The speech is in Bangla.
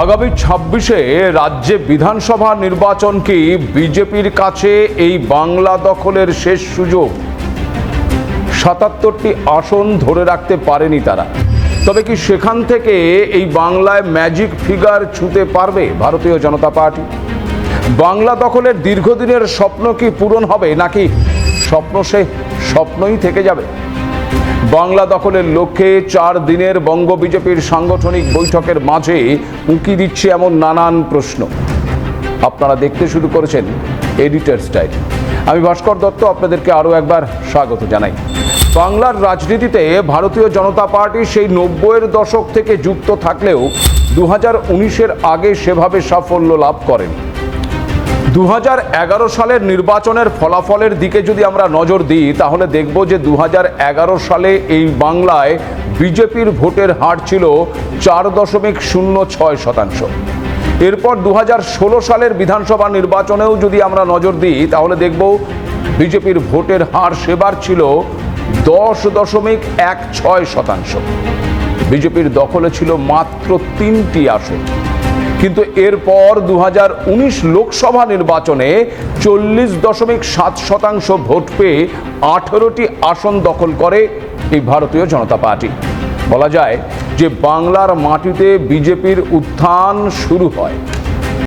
আগামী ছাব্বিশে রাজ্যে বিধানসভা নির্বাচন কি বিজেপির কাছে এই বাংলা দখলের শেষ সুযোগ? সাতাত্তরটি আসন ধরে রাখতে পারেনি তারা। তবে কি সেখান থেকে এই বাংলায় ম্যাজিক ফিগার ছুঁতে পারবে ভারতীয় জনতা পার্টি? বাংলা দখলের দীর্ঘদিনের স্বপ্ন কি পূরণ হবে নাকি স্বপ্ন সে স্বপ্নই থেকে যাবে? বাংলা দখলের লক্ষ্যে চার দিনের বঙ্গ বিজেপির সাংগঠনিক বৈঠকের মাঝে উঁকি দিচ্ছে এমন নানান প্রশ্ন। আপনারা দেখতে শুরু করেছেন এডিটার স্টাইল। আমি ভাস্কর দত্ত, আপনাদেরকে আরও একবার স্বাগত জানাই। বাংলার রাজনীতিতে ভারতীয় জনতা পার্টি সেই নব্বইয়ের দশক থেকে যুক্ত থাকলেও দু হাজার আগে সেভাবে সাফল্য লাভ করেনি। দু হাজার এগারো সালের নির্বাচনের ফলাফলের দিকে যদি আমরা নজর দিই, তাহলে দেখব যে দু হাজার এগারো সালে এই বাংলায় বিজেপির ভোটের হার ছিল চার দশমিক শূন্য ছয় শতাংশ। এরপর দু হাজার ষোলো সালের বিধানসভা নির্বাচনেও যদি আমরা নজর দিই, তাহলে দেখব বিজেপির ভোটের হার সেবার ছিল দশ দশমিক এক ছয় শতাংশ। বিজেপির দখলে ছিল মাত্র তিনটি আসন। কিন্তু এরপর দু হাজার উনিশ লোকসভা নির্বাচনে চল্লিশ দশমিক সাত শতাংশ ভোট পেয়ে আঠেরোটি আসন দখল করে এই ভারতীয় জনতা পার্টি। বলা যায় যে বাংলার মাটিতে বিজেপির উত্থান শুরু হয়।